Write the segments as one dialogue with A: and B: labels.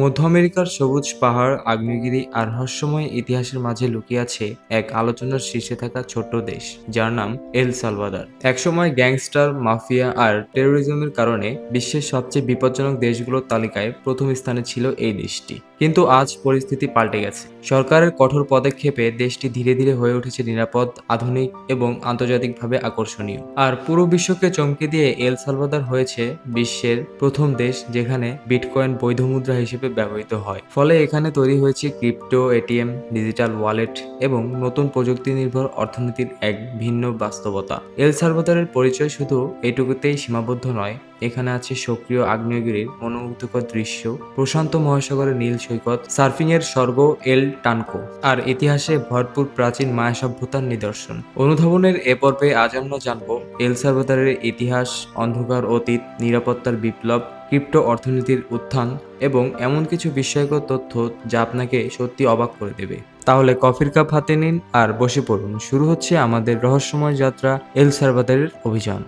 A: মধ্য আমেরিকার সবুজ পাহাড়, আগ্নেয়গিরি আর রহস্যময় ইতিহাসের মাঝে লুকিয়ে আছে এক আলোচনার শীর্ষে থাকা ছোট্ট দেশ, যার নাম এল সালভাদার। একসময় গ্যাংস্টার, মাফিয়া আর টেরোরিজমের কারণে বিশ্বের সবচেয়ে বিপজ্জনক দেশগুলোর তালিকায় প্রথম স্থানে ছিল এই দেশটি। কিন্তু আজ পরিস্থিতি পাল্টে গেছে। সরকারের কঠোর পদক্ষেপে দেশটি ধীরে ধীরে হয়ে উঠেছে নিরাপদ, আধুনিক এবং আন্তর্জাতিকভাবে আকর্ষণীয়। আর পুরো বিশ্বকে চমকে দিয়ে এল সালভাদার হয়েছে বিশ্বের প্রথম দেশ যেখানে বিটকয়েন বৈধ মুদ্রা হিসেবে ব্যবহৃত হয়। ফলে এখানে তৈরি হয়েছে ক্রিপ্টো, এটিএম, ডিজিটাল ওয়ালেট এবং নতুন প্রযুক্তি নির্ভর অর্থনীতির এক ভিন্ন বাস্তবতা। এল সালভাদারের পরিচয় শুধু এটুকুতেই সীমাবদ্ধ নয় এখানে আছে সক্রিয় আগ্নেয়গিরির মনোমুগ্ধকর দৃশ্য, প্রশান্ত মহাসাগরের নীল সৈকত সার্ফিং এর স্বর্গ এল টানকো, আর ইতিহাসে ভরপুর প্রাচীন মায়া সভ্যতার নিদর্শন। অনুধাবনের এ পর্বে আজ আমরা জানব এল সালভাদারের ইতিহাস, অন্ধকার অতীত, নিরাপত্তার বিপ্লব, ক্রিপ্টো অর্থনীতির উত্থান এবং এমন কিছু বিস্ময়কর তথ্য যা আপনাকে সত্যি অবাক করে দেবে। তাহলে কফির কাপ হাতে নিন আর বসে পড়ুন। শুরু হচ্ছে আমাদের রহস্যময় যাত্রা এল সালভাদারের অভিযান।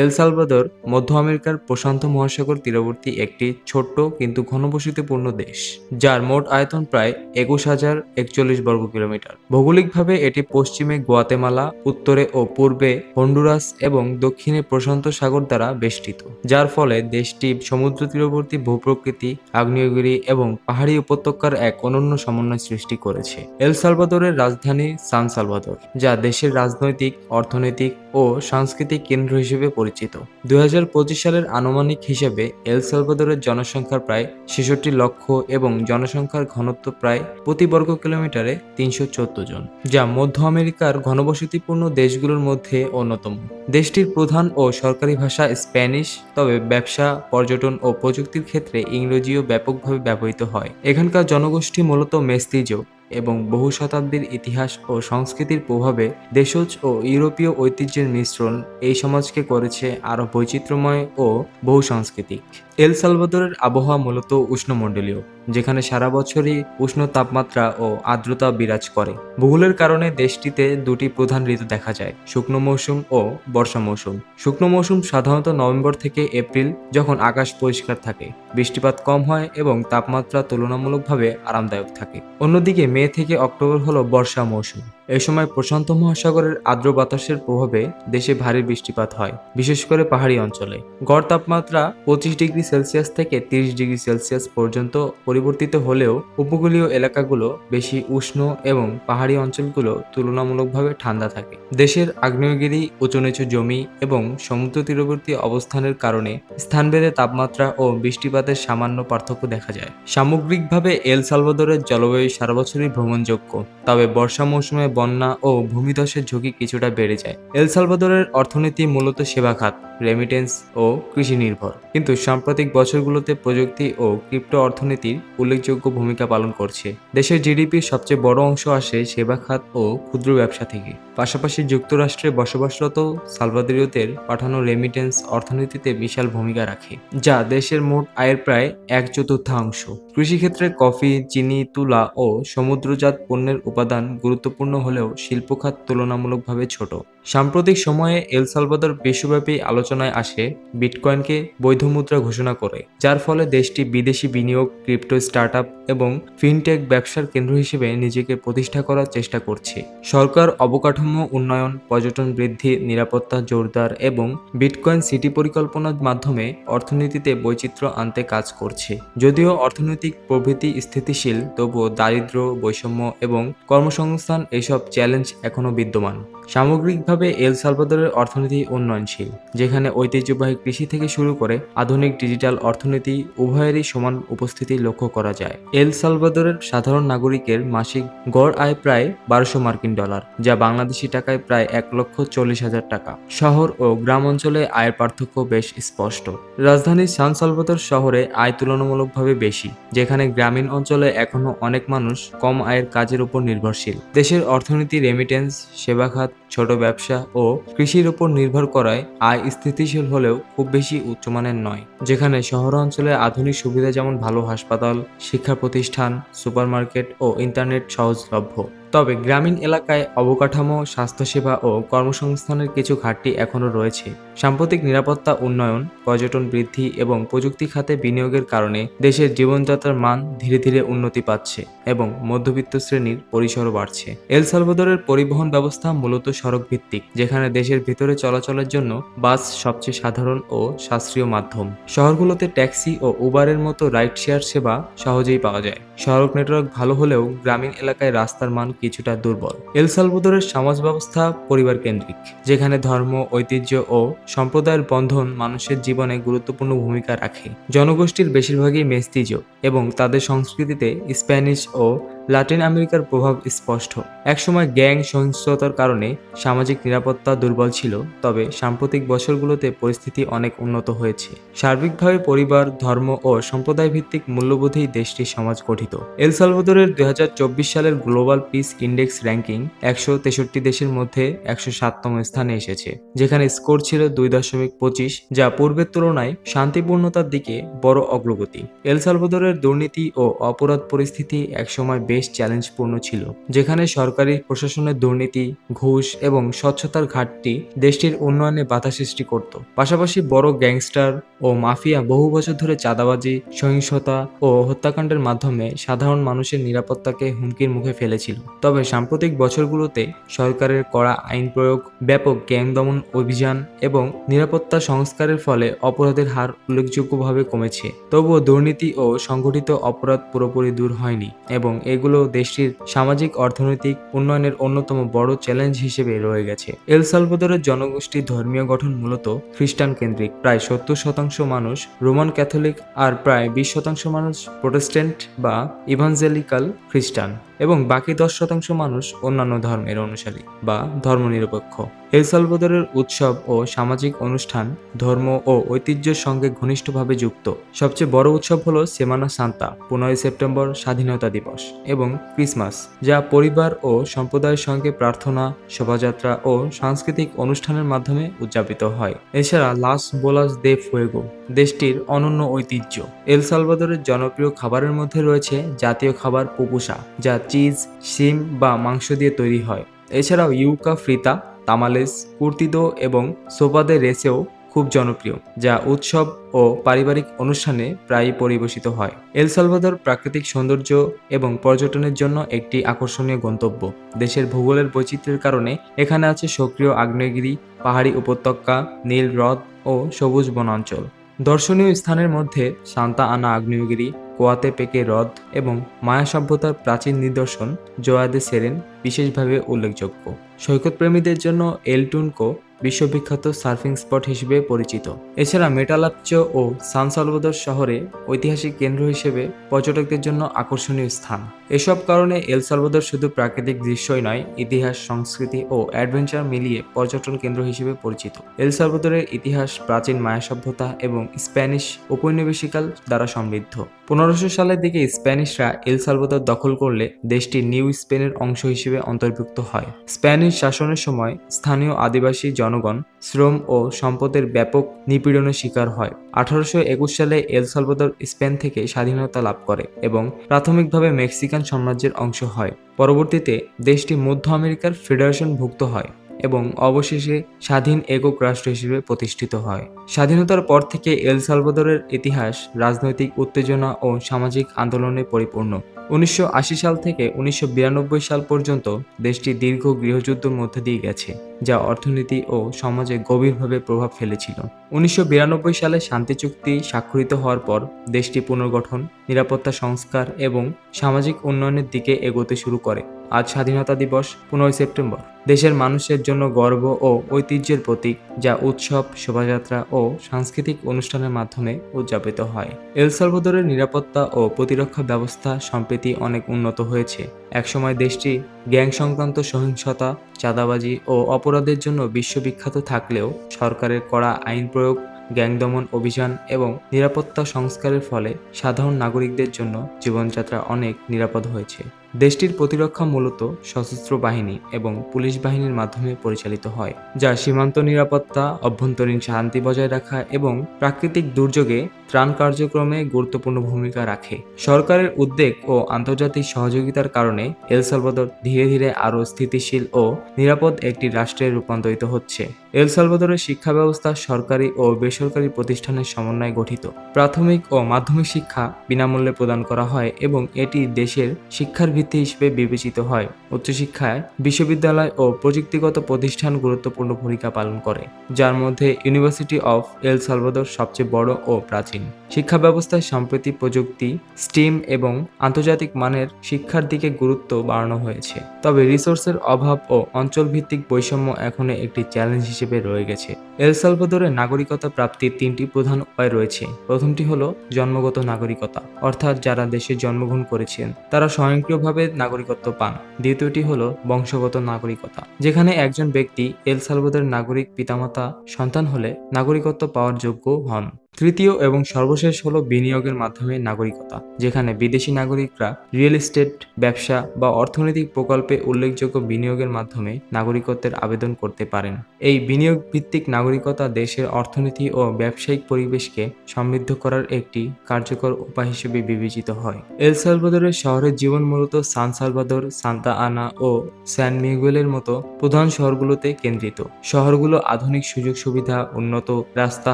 A: এল সালভাদর মধ্য আমেরিকার প্রশান্ত মহাসাগর তীরবর্তী একটি ছোট্ট কিন্তু ঘনবসতিপূর্ণ দেশ, যার মোট আয়তন প্রায় একুশ হাজার একচল্লিশ বর্গ কিলোমিটার। ভৌগোলিকভাবে এটি পশ্চিমে গোয়াতেমালা, উত্তরে ও পূর্বে হন্ডুরাস এবং দক্ষিণে প্রশান্ত সাগর দ্বারা বেষ্টিত, যার ফলে দেশটি সমুদ্র তীরবর্তী ভূপ্রকৃতি, আগ্নেয়গিরি এবং পাহাড়ি উপত্যকার এক অনন্য সমন্বয় সৃষ্টি করেছে। এল সালভাদরের রাজধানী সান সালভাদর, যা দেশের রাজনৈতিক, অর্থনৈতিক ও সাংস্কৃতিক কেন্দ্র হিসেবে পরিচিত। দুই হাজার পঁচিশ সালের আনুমানিক হিসেবে এল সালভাদরের জনসংখ্যা প্রায় ছেষট্টি লক্ষ এবং জনসংখ্যার ঘনত্ব প্রায় প্রতি বর্গ কিলোমিটারে তিনশো চোদ্দ জন, যা মধ্য আমেরিকার ঘনবসতিপূর্ণ দেশগুলোর মধ্যে অন্যতম। দেশটির প্রধান ও সরকারি ভাষা স্প্যানিশ, তবে ব্যবসা, পর্যটন ও প্রযুক্তির ক্ষেত্রে ইংরেজিও ব্যাপকভাবে ব্যবহৃত হয়। এখানকার জনগোষ্ঠী মূলত মেস্তিজো এবং বহু শতাব্দীর ইতিহাস ও সংস্কৃতির প্রভাবে দেশজ ও ইউরোপীয় ঐতিহ্যের মিশ্রণ এই সমাজকে করেছে। আরও বৈচিত্র্যময় ও বহু সাংস্কৃতিক এল সালভাদরের আবহাওয়া মূলত উষ্ণমণ্ডলীয়, যেখানে সারা বছরই উষ্ণ তাপমাত্রা ও আর্দ্রতা বিরাজ করে। ভূগোলের কারণে দেশটিতে দুটি প্রধান ঋতু দেখা যায়, শুকনো মৌসুম ও বর্ষা মৌসুম। শুকনো মৌসুম সাধারণত নভেম্বর থেকে এপ্রিল, যখন আকাশ পরিষ্কার থাকে, বৃষ্টিপাত কম হয় এবং তাপমাত্রা তুলনামূলকভাবে আরামদায়ক থাকে। অন্যদিকে মে থেকে অক্টোবর হলো বর্ষা মৌসুম। এই সময় প্রশান্ত মহাসাগরের আর্দ্র বাতাসের প্রভাবে দেশে ভারী বৃষ্টিপাত হয়, বিশেষ করে পাহাড়ি অঞ্চলে। গড় তাপমাত্রা পঁচিশ ডিগ্রি সেলসিয়াস থেকে তিরিশ ডিগ্রি সেলসিয়াস পর্যন্ত পরিবর্তিত হলেও উপকূলীয় এলাকাগুলো বেশি উষ্ণ এবং পাহাড়ি অঞ্চলগুলো তুলনামূলকভাবে ঠান্ডা থাকে। দেশের আগ্নেয়গিরি উঁচু নিচু জমি এবং সমুদ্র তীরবর্তী অবস্থানের কারণে স্থানভেদে তাপমাত্রা ও বৃষ্টিপাতের সামান্য পার্থক্য দেখা যায়। সামগ্রিকভাবে এল সালভাদরের জলবায়ু সারা বছরই ভ্রমণযোগ্য, তবে বর্ষা মৌসুমে বন্যা ও ভূমিধসের ঝুঁকি কিছুটা বেড়ে যায়। এল সালভাদরের অর্থনীতি মূলত সেবা খাত রেমিটেন্স ও কৃষি নির্ভর কিন্তু সাম্প্রতিক বছরগুলোতে প্রযুক্তি ও ক্রিপ্টো অর্থনীতির উল্লেখযোগ্য ভূমিকা পালন করছে। দেশের জিডিপির সবচেয়ে বড় অংশ আসে সেবা খাত ও ক্ষুদ্র ব্যবসা থেকে। পাশাপাশি যুক্তরাষ্ট্রে বসবাসরত সালভাদরীয়দের পাঠানো রেমিটেন্স অর্থনীতিতে বিশাল ভূমিকা রাখে, যা দেশের মোট আয়ের প্রায় এক চতুর্থাংশ কৃষিক্ষেত্রে কফি, চিনি, তুলা ও সমুদ্রজাত পণ্যের উপাদান গুরুত্বপূর্ণ হলেও শিল্পখাত তুলনামূলকভাবে ছোট। সাম্প্রতিক সময়ে এল সালভাদর বিশ্বব্যাপী আলোচনায় আসে, বিটকয়েনকে বৈধ মুদ্রা ঘোষণা করে, যার ফলে দেশটি বিদেশি বিনিয়োগ, ক্রিপ্টো স্টার্টআপ এবং ফিনটেক ব্যবসার কেন্দ্র হিসেবে নিজেকে প্রতিষ্ঠা করার চেষ্টা করছে। সরকার অবকাঠামো উন্নয়ন, পর্যটন বৃদ্ধি, নিরাপত্তা জোরদার এবং বিটকয়েন সিটি পরিকল্পনার মাধ্যমে অর্থনীতিতে বৈচিত্র্য আনতে কাজ করছে। যদিও অর্থনৈতিক প্রবৃদ্ধি স্থিতিশীল, তবুও দারিদ্র্য, বৈষম্য এবং কর্মসংস্থান এসব চ্যালেঞ্জ এখনও বিদ্যমান। সামগ্রিকভাবে এল সালভাদরের অর্থনীতি উন্নয়নশীল, যেখানে ঐতিহ্যবাহী কৃষি থেকে শুরু করে আধুনিক ডিজিটাল অর্থনীতি উভয়েরই সমান উপস্থিতি লক্ষ্য করা যায়। এল সালভাদরের সাধারণ নাগরিকের মাসিক গড় আয় প্রায় বারোশো মার্কিন ডলার, যা বাংলাদেশি টাকায় প্রায় এক লক্ষ চল্লিশ হাজার টাকা। শহর ও গ্রাম অঞ্চলে আয়ের পার্থক্য বেশ স্পষ্ট। রাজধানী সান সালভাদর শহরে আয় তুলনামূলকভাবে বেশি, যেখানে গ্রামীণ অঞ্চলে এখনও অনেক মানুষ কম আয়ের কাজের উপর নির্ভরশীল। দেশের অর্থনীতি রেমিটেন্স সেবা খাত ছোট ব্যবসা ও কৃষির উপর নির্ভর করায় আয় স্থিতিশীল হলেও খুব বেশি উচ্চমানের নয়। যেখানে শহর অঞ্চলে আধুনিক সুবিধা যেমন ভালো হাসপাতাল, শিক্ষা প্রতিষ্ঠান, সুপারমার্কেট ও ইন্টারনেট সহজলভ্য। তবে গ্রামীণ এলাকায় অবকাঠামো, স্বাস্থ্যসেবা ও কর্মসংস্থানের কিছু ঘাটতি এখনও রয়েছে। সাম্প্রতিক নিরাপত্তা উন্নয়ন, পর্যটন বৃদ্ধি এবং প্রযুক্তি খাতে বিনিয়োগের কারণে দেশের জীবনযাত্রার মান ধীরে ধীরে উন্নতি পাচ্ছে এবং মধ্যবিত্ত শ্রেণির পরিসরও বাড়ছে। এল সালভাদরের পরিবহন ব্যবস্থা মূলত সড়ক ভিত্তিক যেখানে দেশের ভিতরে চলাচলের জন্য বাস সবচেয়ে সাধারণ ও সাশ্রয়ী মাধ্যম। শহরগুলোতে ট্যাক্সি ও উবারের মতো রাইড শেয়ার সেবা সহজেই পাওয়া যায়। সড়ক নেটওয়ার্ক ভালো হলেও গ্রামীণ এলাকায় রাস্তার মান কিছুটা দুর্বল। এল সালভাদরের সমাজ ব্যবস্থা পরিবার কেন্দ্রিক, যেখানে ধর্ম, ঐতিহ্য ও সম্প্রদায়ের বন্ধন মানুষের জীবনে গুরুত্বপূর্ণ ভূমিকা রাখে। জনগোষ্ঠীর বেশিরভাগই মেস্তিজ এবং তাদের সংস্কৃতিতে স্প্যানিশ ও লাতিন আমেরিকার প্রভাব স্পষ্ট। একসময় গ্যাং সহিংসতার কারণে সামাজিক নিরাপত্তা দুর্বল ছিল, তবে সাম্প্রতিক বছরগুলোতে পরিস্থিতি অনেক উন্নত হয়েছে। সার্বিকভাবে পরিবার, ধর্ম ও সম্প্রদায় ভিত্তিক মূল্যবোধেই দেশটির সমাজ গঠিত। এল সালভাদরের দুই সালের গ্লোবাল পিস ইন্ডেক্স র্যাঙ্কিং একশো তেষট্টি দেশের মধ্যে একশো সাততম স্থানে এসেছে, যেখানে স্কোর ছিল দুই দশমিক পঁচিশ, যা পূর্বের তুলনায় শান্তিপূর্ণতার দিকে বড় অগ্রগতি। এল সালভাদরের দুর্নীতি ও অপরাধ পরিস্থিতি একসময় বেশ চ্যালেঞ্জপূর্ণ ছিল, যেখানে সরকারি প্রশাসনের দুর্নীতি, ঘুষ এবং স্বচ্ছতার ঘাটতি দেশটির উন্নয়নে বাধা সৃষ্টি করত। পাশাপাশি বড় গ্যাংস্টার ও মাফিয়া বহু বছর ধরে চাঁদাবাজি, সহিংসতা ও হত্যাকাণ্ডের মাধ্যমে সাধারণ মানুষের নিরাপত্তাকে হুমকির মুখে ফেলেছিল। তবে সাম্প্রতিক বছরগুলোতে সরকারের কড়া আইন প্রয়োগ, ব্যাপক গ্যাং দমন অভিযান এবং নিরাপত্তা সংস্কারের ফলে অপরাধের হার উল্লেখযোগ্যভাবে কমেছে। তবুও দুর্নীতি ও সংগঠিত অপরাধ পুরোপুরি দূর হয়নি এবং এগুলো দেশটির সামাজিক, অর্থনৈতিক উন্নয়নের অন্যতম বড় চ্যালেঞ্জ হিসেবে রয়ে গেছে। এল সালভাদোরের জনগোষ্ঠীর ধর্মীয় গঠন মূলত খ্রিস্টান কেন্দ্রিক। প্রায় সত্তর শতাংশ মানুষ রোমান ক্যাথলিক আর প্রায় বিশ শতাংশ মানুষ প্রোটেস্ট্যান্ট বা ইভাঞ্জেলিক্যাল খ্রিস্টান। এবং বাকি দশ শতাংশ মানুষ অন্যান্য ধর্মের অনুসারী বা ধর্মনিরপেক্ষ। এল সালভাদরের উৎসব ও সামাজিক অনুষ্ঠান ধর্ম ও ঐতিহ্যের সঙ্গে ঘনিষ্ঠভাবে যুক্ত। সবচেয়ে বড় উৎসব হলো সেমানা সান্তা, পনেরোই সেপ্টেম্বর স্বাধীনতা দিবস এবং ক্রিসমাস, যা পরিবার ও সম্প্রদায়ের সঙ্গে প্রার্থনা, শোভাযাত্রা ও সাংস্কৃতিক অনুষ্ঠানের মাধ্যমে উদযাপিত হয়। এছাড়া লাস বোলাস দে ফুয়েগো দেশটির অনন্য ঐতিহ্য। এল সালভাদরের জনপ্রিয় খাবারের মধ্যে রয়েছে জাতীয় খাবার পুপুসা, যা চিজ, শিম বা মাংস দিয়ে তৈরি হয়। এছাড়াও ইউকা, ফ্রিতা, তামালেস কুর্তিদো এবং সোপাদে রেসেও খুব জনপ্রিয়, যা উৎসব ও পারিবারিক অনুষ্ঠানে প্রায়ই পরিবেশিত হয়। এল সালভাদর প্রাকৃতিক সৌন্দর্য এবং পর্যটনের জন্য একটি আকর্ষণীয় গন্তব্য। দেশের ভূগোলের বৈচিত্র্যের কারণে এখানে আছে সক্রিয় আগ্নেয়গিরি, পাহাড়ি উপত্যকা, নীল হ্রদ ও সবুজ বনাঞ্চল। দর্শনীয় স্থানের মধ্যে সান্তা আনা আগ্নেয়গিরি কোয়াতে পেকে হ্রদ এবং মায়া সভ্যতার প্রাচীন নিদর্শন জোয়াদে সেরেন বিশেষভাবে উল্লেখযোগ্য। সৈকতপ্রেমীদের জন্য এলটুনকো বিশ্ববিখ্যাত সার্ফিং স্পট হিসেবে পরিচিত। এছাড়া মেটালাপচো ও সান সালভাদর শহরে ঐতিহাসিক কেন্দ্র হিসেবে পর্যটকদের জন্য আকর্ষণীয় স্থান। এসব কারণে এল সালভাদর শুধু প্রাকৃতিক দৃশ্যই নয়, ইতিহাস, সংস্কৃতি ও অ্যাডভেঞ্চার মিলিয়ে পর্যটন কেন্দ্র হিসেবে পরিচিত। এল সালভাদরের ইতিহাস, প্রাচীন মায়া সভ্যতা এবং স্প্যানিশ উপনিবেশিকাল দ্বারা সমৃদ্ধ। পনেরোশো সালের দিকে স্প্যানিশরা এল সালভাদর দখল করলে দেশটি নিউ স্পেনের অংশ হিসেবে অন্তর্ভুক্ত হয়। স্প্যানিশ শাসনের সময় স্থানীয় আদিবাসী জনগণ শ্রম ও সম্পদের ব্যাপক নিপীড়নের শিকার হয়। আঠারোশো একুশ সালে এল সালভাদর স্পেন থেকে স্বাধীনতা লাভ করে এবং প্রাথমিকভাবে মেক্সিকান সাম্রাজ্যের অংশ হয়। পরবর্তীতে দেশটি মধ্য আমেরিকার ফেডারেশন ভুক্ত হয়। এবং অবশেষে স্বাধীন একক রাষ্ট্র হিসেবে প্রতিষ্ঠিত হয়। স্বাধীনতার পর থেকে এল সালভাদরের ইতিহাস রাজনৈতিক উত্তেজনা ও সামাজিক আন্দোলনে পরিপূর্ণ। উনিশশো আশি সাল থেকে উনিশশো বিরানব্বই সাল পর্যন্ত দেশটি দীর্ঘ গৃহযুদ্ধের মধ্যে দিয়ে গেছে, যা অর্থনীতি ও সমাজে গভীরভাবে প্রভাব ফেলেছিল। উনিশশো বিরানব্বই সালে শান্তি চুক্তি স্বাক্ষরিত হওয়ার পর দেশটি পুনর্গঠন, নিরাপত্তা সংস্কার এবং সামাজিক উন্নয়নের দিকে এগোতে শুরু করে। আজ স্বাধীনতা দিবস, পনেরোই সেপ্টেম্বর। দেশের মানুষের জন্য গর্ব ও ঐতিহ্যের প্রতীক, যা উৎসব, শোভাযাত্রা ও সাংস্কৃতিক অনুষ্ঠানের মাধ্যমে উদযাপিত হয়। এল সালভাদরের নিরাপত্তা ও প্রতিরক্ষা ব্যবস্থা সম্প্রতি অনেক উন্নত হয়েছে। একসময় দেশটি গ্যাং সংক্রান্ত সহিংসতা, চাঁদাবাজি ও অপরাধের জন্য বিশ্ববিখ্যাত থাকলেও সরকারের কড়া আইন প্রয়োগ, গ্যাং দমন অভিযান এবং নিরাপত্তা সংস্কারের ফলে সাধারণ নাগরিকদের জন্য জীবনযাত্রা অনেক নিরাপদ হয়েছে। দেশটির প্রতিরক্ষা মূলত সশস্ত্র বাহিনী এবং পুলিশ বাহিনীর মাধ্যমে পরিচালিত হয়, যা সীমান্ত নিরাপত্তা, অভ্যন্তরীণ শান্তি বজায় রাখা এবং প্রাকৃতিক দুর্যোগে ত্রাণ কার্যক্রমে গুরুত্বপূর্ণ ভূমিকা রাখে। সরকারের উদ্যোগ ও আন্তর্জাতিক সহযোগিতার কারণে এল সালভাদর ধীরে ধীরে আরও স্থিতিশীল ও নিরাপদ একটি রাষ্ট্রে রূপান্তরিত হচ্ছে। এল সালভাদরের শিক্ষা ব্যবস্থা সরকারি ও বেসরকারি প্রতিষ্ঠানের সমন্বয়ে গঠিত। প্রাথমিক ও মাধ্যমিক শিক্ষা বিনামূল্যে প্রদান করা হয় এবং এটি দেশের শিক্ষার ভিত্তি হিসেবে বিবেচিত হয়। উচ্চশিক্ষায় বিশ্ববিদ্যালয় ও প্রযুক্তিগত প্রতিষ্ঠান গুরুত্বপূর্ণ ভূমিকা পালন করে, যার মধ্যে ইউনিভার্সিটি অফ এল সালভাদর সবচেয়ে বড় ও প্রাচীন। শিক্ষা ব্যবস্থায় সম্প্রতি প্রযুক্তি স্টিম এবং আন্তর্জাতিক মানের শিক্ষার দিকে গুরুত্ব বাড়ানো হয়েছে। তবে রিসোর্সের অভাব ও অঞ্চলভিত্তিক বৈষম্য এখনও একটি চ্যালেঞ্জ হিসেবে রয়ে গেছে। এল সালভাদোরে নাগরিকতা প্রাপ্তির তিনটি প্রধান উপায় রয়েছে। প্রথমটি হলো জন্মগত নাগরিকতা, অর্থাৎ যারা দেশে জন্মগ্রহণ করেছেন, তারা স্বয়ংক্রিয়ভাবে নাগরিকত্ব পান। দ্বিতীয়টি হলো বংশগত নাগরিকতা, যেখানে একজন ব্যক্তি এল সালভাদোরের নাগরিক পিতামাতা সন্তান হলে নাগরিকত্ব পাওয়ার যোগ্য হন। তৃতীয় এবং সর্বশেষ হলো বিনিয়োগের মাধ্যমে নাগরিকতা, যেখানে বিদেশি নাগরিকরা রিয়েল এস্টেট, ব্যবসা বা অর্থনৈতিক প্রকল্পে উল্লেখযোগ্য বিনিয়োগের মাধ্যমে নাগরিকত্বের আবেদন করতে পারেন। এই বিনিয়োগ ভিত্তিক নাগরিকতা দেশের অর্থনীতি ও ব্যবসায়িক পরিবেশকে সমৃদ্ধ করার একটি কার্যকর উপায় হিসেবে বিবেচিত হয়। এল সালভাদরের শহরের জীবন মূলত সান সালভাদর, সান্তা আনা ও স্যান মিগুয়েলের মতো প্রধান শহরগুলোতে কেন্দ্রিত। শহরগুলো আধুনিক সুযোগ সুবিধা, উন্নত রাস্তা,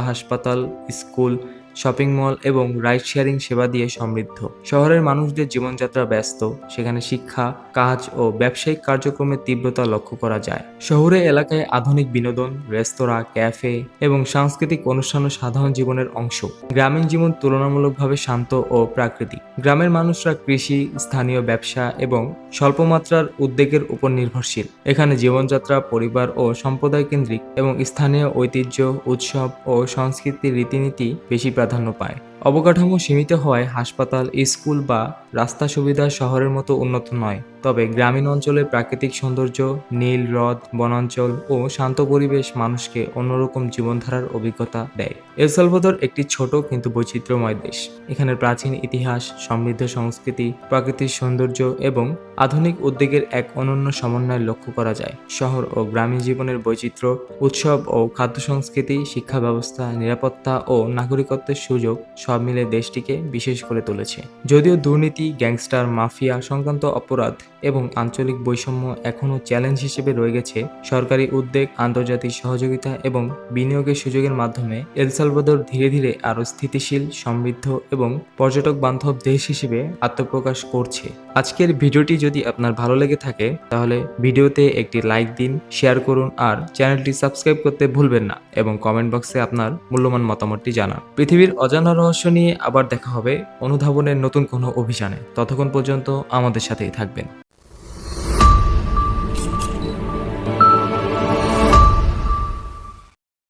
A: হাসপাতাল, স্কুল শপিং মল এবং রাইড শেয়ারিং সেবা দিয়ে সমৃদ্ধ। শহরের মানুষদের জীবনযাত্রা ব্যস্ত, সেখানে শিক্ষা, কাজ ও ব্যবসায়িক কার্যক্রমের তীব্রতা লক্ষ্য করা যায়। শহুরে এলাকায় আধুনিক বিনোদন, রেস্তোরাঁ, ক্যাফে এবং সাংস্কৃতিক অনুষ্ঠানও সাধারণ জীবনের অংশ। গ্রামীণ জীবন তুলনামূলকভাবে শান্ত ও প্রাকৃতিক। গ্রামের মানুষরা কৃষি, স্থানীয় ব্যবসা এবং স্বল্পমাত্রার উদ্যোগের উপর নির্ভরশীল। এখানে জীবনযাত্রা, পরিবার ও সম্প্রদায় কেন্দ্রিক এবং স্থানীয় ঐতিহ্য, উৎসব ও সংস্কৃতির রীতিনীতি বেশি প্রাধান্য পায়। অবকাঠামো সীমিত হওয়ায় হাসপাতাল, স্কুল বা রাস্তা সুবিধা শহরের মতো উন্নত নয়। তবে গ্রামীণ অঞ্চলের প্রাকৃতিক সৌন্দর্য, নীল, হ্রদ, বনাঞ্চল ও শান্ত পরিবেশ মানুষকে অন্যরকম জীবনধারার অভিজ্ঞতা দেয়। এল সালভাদর একটি ছোট কিন্তু বৈচিত্র্যময় দেশ। এখানে প্রাচীন ইতিহাস, সমৃদ্ধ সংস্কৃতি, প্রাকৃতিক সৌন্দর্য এবং আধুনিক উদ্যোগের এক অনন্য সমন্বয় লক্ষ্য করা যায়। শহর ও গ্রামীণ জীবনের বৈচিত্র্য, উৎসব ও খাদ্য সংস্কৃতি, শিক্ষা ব্যবস্থা, নিরাপত্তা ও নাগরিকত্বের সুযোগ সব মিলে দেশটিকে বিশেষ করে তুলেছে। যদিও দুর্নীতি, গ্যাংস্টার, মাফিয়া সংক্রান্ত অপরাধ এবং আঞ্চলিক বৈষম্য এখনও চ্যালেঞ্জ হিসেবে রয়ে গেছে, সরকারি উদ্যোগ, আন্তর্জাতিক সহযোগিতা এবং বিনিয়োগের সুযোগের মাধ্যমে এলসালভাদর ধীরে ধীরে আরও স্থিতিশীল, সমৃদ্ধ এবং পর্যটক বান্ধব দেশ হিসেবে আত্মপ্রকাশ করছে। আজকের ভিডিওটি যদি আপনার ভালো লেগে থাকে, তাহলে ভিডিওতে একটি লাইক দিন শেয়ার করুন আর চ্যানেলটি সাবস্ক্রাইব করতে ভুলবেন না এবং কমেন্ট বক্সে আপনার মূল্যবান মতামতটি জানান। পৃথিবীর অজানা রহস্য নিয়ে আবার দেখা হবে অনুধাবনের নতুন কোনো অভিযানে। ততক্ষণ পর্যন্ত আমাদের সাথেই থাকবেন।